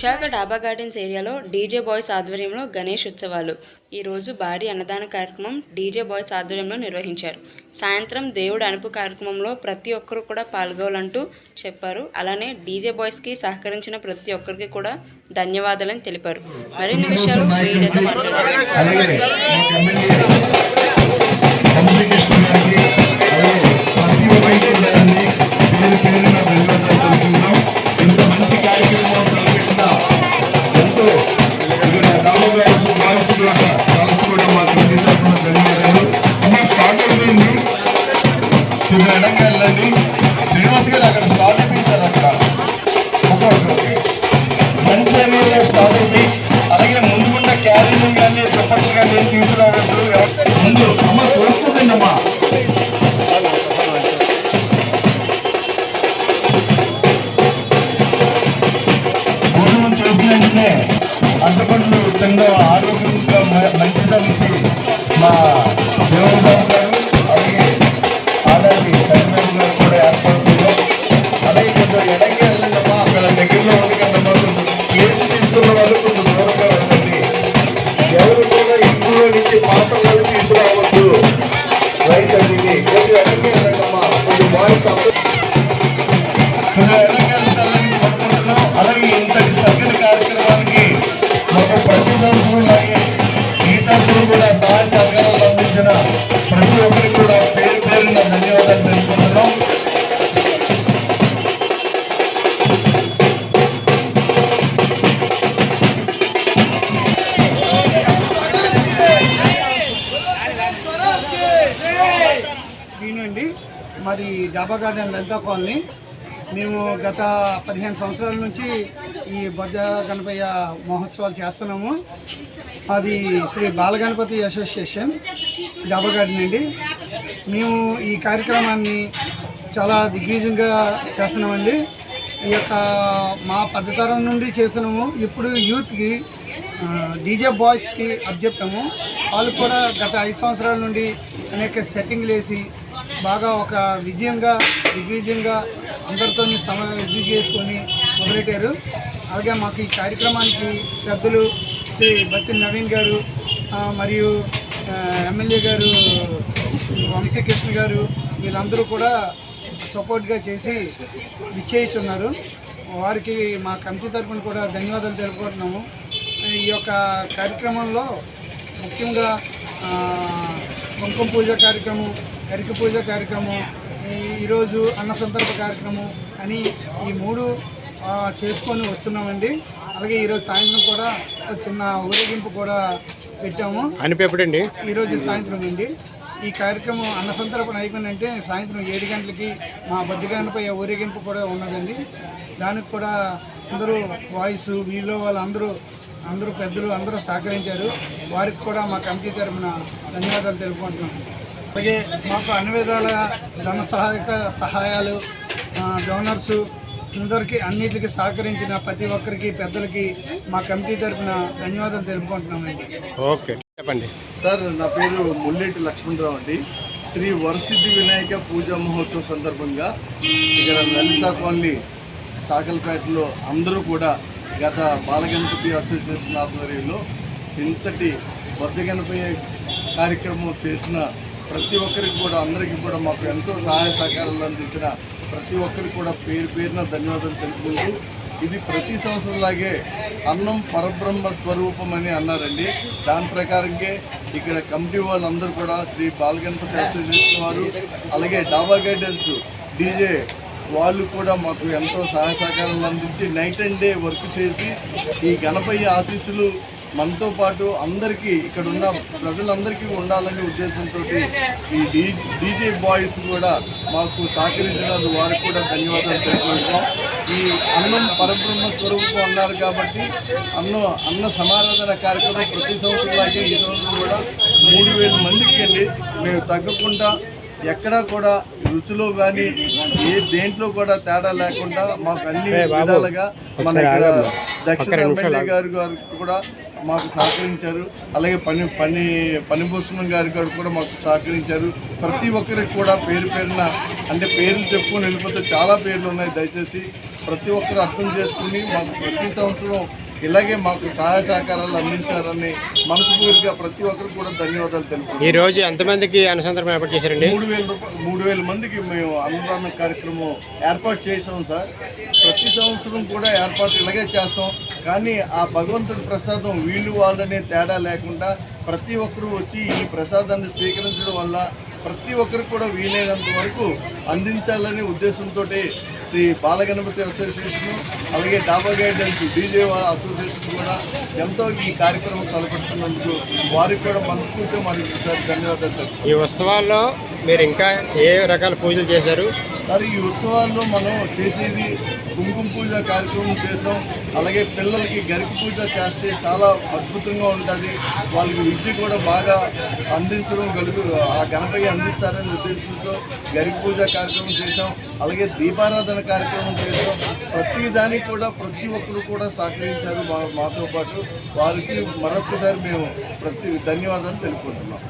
విశాఖ డాబా గార్డెన్స్ ఏరియాలో DJ boys ఆధ్వర్యంలో గణేష్ ఉత్సవాలు. ఈరోజు భారీ అన్నదాన కార్యక్రమం డీజే బాయ్స్ ఆధ్వర్యంలో నిర్వహించారు. సాయంత్రం దేవుడు అనుపు కార్యక్రమంలో ప్రతి ఒక్కరూ కూడా పాల్గొవాలంటూ చెప్పారు. అలానే డీజే బాయ్స్కి సహకరించిన ప్రతి ఒక్కరికి కూడా ధన్యవాదాలని తెలిపారు. మరిన్ని విషయాలు మీడియాతో మాట్లాడారు ఎంతో ఆరోగ్యంగా మ- మంచిదనేసి మా దేవుడు గారు అలాగే ఆడాలి సత్యబాబు గారు కూడా ఏర్పాటు చేయడం అలాగే కొంచెం ఎడంగా వెళ్ళండమ్మా అక్కడ దగ్గరలో ఉండకండమ్మా కొంచెం ఏది తీసుకున్న వాళ్ళు కొంచెం దూరంగా వెళ్ళండి. ఎవరు కూడా ఇంట్లో నుంచి పాత్రలు తీసుకురావద్దు. రైస్ అనేది డాబా గార్డెన్ లలిత కాలనీ. మేము గత పదిహేను సంవత్సరాల నుంచి ఈ బొజ్జ గణపయ్య మహోత్సవాలు చేస్తున్నాము. అది శ్రీ బాలగణపతి అసోసియేషన్ డాబా గార్డెన్ అండి. మేము ఈ కార్యక్రమాన్ని చాలా దిగ్విజంగా చేస్తున్నామండి. ఈ యొక్క మా పద్ధతరం నుండి చేస్తున్నాము. ఇప్పుడు యూత్కి డీజే బాయ్స్కి అప్పచెప్పాము వాళ్ళు కూడా గత ఐదు సంవత్సరాల నుండి అనేక సెట్టింగ్లు వేసి బాగా ఒక విజయంగా దిగ్విజయంగా అందరితో సమ ఇది చేసుకొని మొదలెట్టారు. అలాగే మాకు ఈ కార్యక్రమానికి పెద్దలు శ్రీ బత్తి నవీన్ గారు మరియు ఎమ్మెల్యే గారు వంశీకృష్ణ గారు వీళ్ళందరూ కూడా సపోర్ట్గా చేసి విచ్చేయిస్తున్నారు. వారికి మా కమిటీ తరఫున కూడా ధన్యవాదాలు తెలుపుకుంటున్నాము. ఈ యొక్క కార్యక్రమంలో ముఖ్యంగా కుంకుమ పూజ కార్యక్రమం గరిక పూజ కార్యక్రమం ఈరోజు అన్న సందర్భ కార్యక్రమం అని ఈ మూడు చేసుకొని వస్తున్నామండి. అలాగే ఈరోజు సాయంత్రం కూడా ఒక చిన్న ఊరేగింపు కూడా పెట్టాము. అనిపెప్పుడండి ఈరోజు సాయంత్రం అండి. ఈ కార్యక్రమం అన్న సంతర్పణ అయిపోయిందంటే సాయంత్రం ఏడు గంటలకి మా బద్దగానిపై ఊరేగింపు కూడా ఉన్నదండి. దానికి కూడా అందరూ వాయిస్ వీళ్ళు వాళ్ళందరూ అందరూ పెద్దలు అందరూ సహకరించారు. వారికి కూడా మా కమిటీ తరఫున ధన్యవాదాలు తెలుపుకుంటున్నాం. అలాగే మాకు అన్ని విధాల ధన సహాయక సహాయాలు డోనర్సు అందరికీ అన్నిటికీ సహకరించిన ప్రతి ఒక్కరికి పెద్దలకి మా కమిటీ తరఫున ధన్యవాదాలు తెలుపుకుంటున్నామండి. ఓకే. చెప్పండి. సార్ నా పేరు ముల్లెటి లక్ష్మణరావు అండి. శ్రీ వరసిద్ధి వినాయక పూజా మహోత్సవ సందర్భంగా ఇక్కడ లలిత కాలనీ చాకల్పేటలో అందరూ కూడా గత బాలగణపతి అసోసియేషన్ ఆధ్వర్యంలో ఇంతటి బొజ్జ గణపతి కార్యక్రమం చేసిన ప్రతి ఒక్కరికి కూడా అందరికీ కూడా మాకు ఎంతో సహాయ సహకారాలు అందించిన ప్రతి ఒక్కరికి కూడా పేరు పేరున ధన్యవాదాలు తెలుపుకుంటూ ఇది ప్రతి సంవత్సరంలాగే అన్నం పరబ్రహ్మ స్వరూపం అని అన్నారండి. దాని ప్రకారంగా ఇక్కడ కమిటీ వాళ్ళందరూ కూడా శ్రీ బాలగణపతి అసోసియేషన్ వారు అలాగే డాబా గైడెన్స్ డీజే వాళ్ళు కూడా మాకు ఎంతో సహాయ సహకారాలు అందించి నైట్ అండ్ డే వర్క్ చేసి ఈ గణపయ్య ఆశీస్సులు మనతో పాటు అందరికీ ఇక్కడ ఉన్న ప్రజలందరికీ ఉండాలనే ఉద్దేశంతో ఈ డీ డీజే బాయ్స్ కూడా మాకు సహకరించినందుకు వారికి కూడా ధన్యవాదాలు తెలుపుకుంటున్నాం. ఈ అన్నం పరబ్రహ్మ స్వరూపం అన్నారు కాబట్టి అన్నం అన్న సమారాధన కార్యక్రమం ప్రతి సంవత్సరంలాగే ఈ సంవత్సరం కూడా మూడు వేల మందికి వెళ్ళి మేము తగ్గకుండా ఎక్కడా కూడా రుచిలో కానీ ఏ దేంట్లో కూడా తేడా లేకుండా మాకు అన్ని విధాలుగా మన ఇక్కడ దక్షిణ ఎమ్మెల్యే గారు గారు కూడా మాకు సహకరించారు. అలాగే పని పని పనిభూషణం గారి గారు కూడా మాకు సహకరించారు. ప్రతి ఒక్కరికి కూడా పేరు పేరున అంటే పేర్లు చెప్పుకొని వెళ్ళిపోతే చాలా పేర్లు ఉన్నాయి. దయచేసి ప్రతి ఒక్కరు అర్థం చేసుకుని మాకు ప్రతి సంవత్సరం ఇలాగే మాకు సహాయ సహకారాలు అందించారని మనస్ఫూర్తిగా ప్రతి ఒక్కరు కూడా ధన్యవాదాలు తెలుపుతున్నాను ఈ రోజు ఎంతమందికి అనుసంధానం ఏర్పాటు చేశారండి? మూడు వేల రూపాయలు మూడు వేల మందికి మేము అన్నదాన కార్యక్రమం ఏర్పాటు చేసాం సార్. ప్రతి సంవత్సరం కూడా ఏర్పాటు ఇలాగే చేస్తాం. కానీ ఆ భగవంతుడి ప్రసాదం వీళ్ళు వాళ్ళనే తేడా లేకుండా ప్రతి ఒక్కరూ వచ్చి ఈ ప్రసాదాన్ని స్వీకరించడం వల్ల ప్రతి ఒక్కరికి కూడా వీలైనంత వరకు అందించాలనే ఉద్దేశంతో శ్రీ బాలగణపతి అసోసియేషన్ అలాగే డాబా గైడెన్స్ డీజే అసోసియేషన్ కూడా ఎంతో ఈ కార్యక్రమం తలపెడుతున్నందుకు వారికి కూడా మనస్ఫూర్తిగా మనకి సార్ ధన్యవాదాలు సార్. ఈ ఉత్సవాల్లో మీరు ఇంకా ఏ రకాల పూజలు చేశారు? మరి ఈ ఉత్సవాల్లో మనం చేసేది కుంకుమ పూజ కార్యక్రమం చేసాం. అలాగే పిల్లలకి గరికి పూజ చేస్తే చాలా అద్భుతంగా ఉంటుంది. వాళ్ళకి విద్య కూడా బాగా అందించడం గలుగు ఆ గణపయ్య అందిస్తారనే ఉద్దేశంతో గరికి పూజ కార్యక్రమం చేసాం అలాగే దీపారాధన కార్యక్రమం చేసాం ప్రతి దానికి కూడా ప్రతి ఒక్కరు కూడా సహకరించారు మా మాతో పాటు. వారికి మరొకసారి మేము ప్రతి ధన్యవాదాలు తెలుపుకుంటున్నాం.